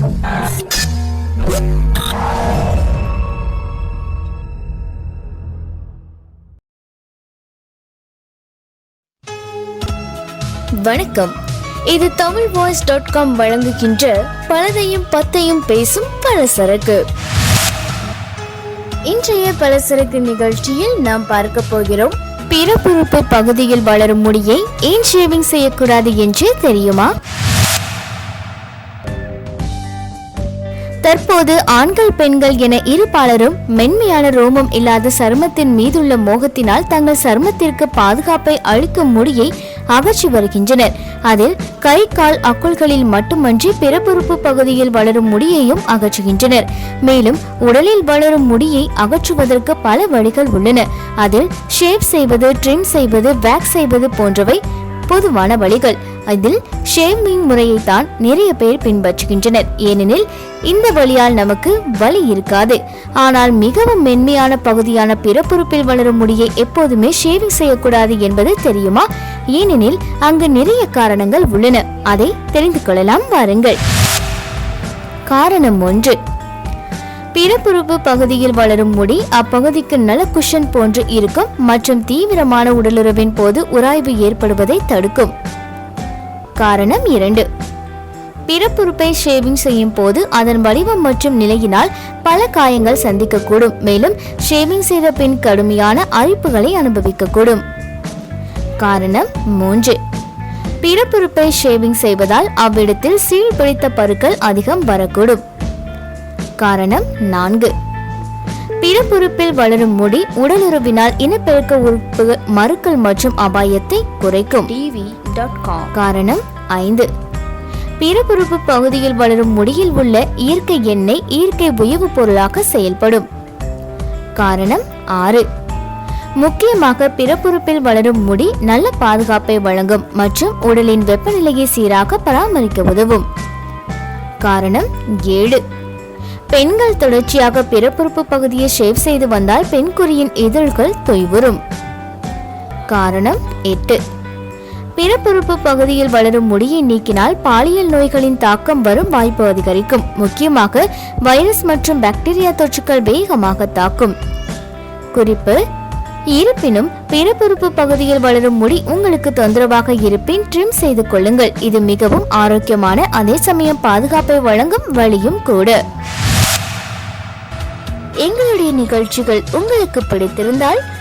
வணக்கம். இது Tamil voice dot com வழங்குகின்ற பலதையும் பத்தையும் பேசும் பலசரக்கு. இன்றைய பலசரக்கு நிகழ்ச்சியில் நாம் பார்க்க போகிறோம். பிறப்புறுப்பு பகுதியில் வளரும் முடியை ஏன் ஷேவிங் செய்யக்கூடாது என்று தெரியுமா? தற்போது ஆண்கள் பெண்கள் என இரு பாலரும் மென்மையான ரோமம் இல்லாத சருமத்தின் மீதுள்ள மோகத்தினால் தங்கள் சருமத்திற்கு பாதுகாப்பை அளிக்கும் முடியை அகற்றி வருகின்றனர். அதில் கை கால் அக்குள்களில் மட்டுமன்றி பிறப்புறுப்பு பகுதியில் வளரும் முடியையும் அகற்றுகின்றனர். மேலும் உடலில் வளரும் முடியை அகற்றுவதற்கு பல வழிகள் உள்ளன. அதில் ஷேப் செய்வது ட்ரிம் செய்வது வேக்ஸ் செய்வது போன்றவை பொதுவான வழிகள். அதில் ஷேவிங் முறையை தான் நிறைய பேர் பின்பற்றுகின்றனர். ஏனெனில் இந்த வழியால் நமக்கு வலி இருக்காது. ஆனால் மிகவும் மென்மையான பகுதியான பிறப்புறுப்பில் வளரும் முடியை எப்போதுமே ஷேவிங் செய்யக்கூடாது என்பது தெரியுமா? ஏனெனில் அங்கு நிறைய காரணங்கள் உள்ளன. அதை தெரிந்து கொள்ளலாம் வாருங்கள். காரணம் ஒன்று. பிறப்புறுப்பு பகுதியில் வளரும் முடி அப்பகுதிக்கு நல குஷன் போன்று இருக்கும் மற்றும் தீவிரமான உடலுறவின் போது உராய்வு ஏற்படுவதை தடுக்கும். காரணம் இரண்டு. பிறப்புறுப்பை ஷேவிங் செய்யும் போது அதன் வடிவம் மற்றும் நிலையினால் பல காயங்கள் சந்திக்கக்கூடும். மேலும் ஷேவிங் செய்த பின் கடுமையான அரிப்புகளை அனுபவிக்கக்கூடும். காரணம் மூன்று. பிறப்புறுப்பை ஷேவிங் செய்வதால் அவ்விடத்தில் சீழ் பிடித்த பருக்கள் அதிகம் வரக்கூடும். காரணம் நான்கு. பிறப்புறுப்பில் வளரும் முடி உடலுறவினால் இனப்பெருக்க உறுப்பு மறுக்கல் மற்றும் அபாயத்தை குறைக்கும். காரணம் ஐந்து. பிறப்புறுப்பு பகுதியில் வளரும் முடியில் உள்ள இயற்கை எண்ணெய் இயற்கை உயவு பொருளாக செயல்படும். காரணம் ஆறு. முக்கியமாக பிறப்புறுப்பில் வளரும் முடி நல்ல பாதுகாப்பை வழங்கும் மற்றும் உடலின் வெப்பநிலையை சீராக பராமரிக்க உதவும். காரணம் ஏழு. பெண்கள் தொடர்ச்சியாக பிறப்புறுப்பு பகுதியை ஷேவ் செய்து வந்தால் பெண்குறியின் இதழ்கள் தொய்வுறும். காரணம் எட்டு. பிறப்புறுப்பு பகுதியில் வளரும் முடியை நீக்கினால் பாலியல் நோய்களின் தாக்கம் வரும் வாய்ப்பு அதிகரிக்கும். முக்கியமாக வைரஸ் மற்றும் பாக்டீரியா தொற்றுக்கள் வேகமாக தாக்கும். குறிப்பு இருப்பினும் பிறப்புறுப்பு பகுதியில் வளரும் முடி உங்களுக்கு தொந்தரவாக இருப்பின் ட்ரிம் செய்து கொள்ளுங்கள். இது மிகவும் ஆரோக்கியமான அதே சமயம் பாதுகாப்பை வழங்கும் வழியும் கூட. எங்களுடைய நிகழ்ச்சிகள் உங்களுக்கு பிடித்திருந்தால்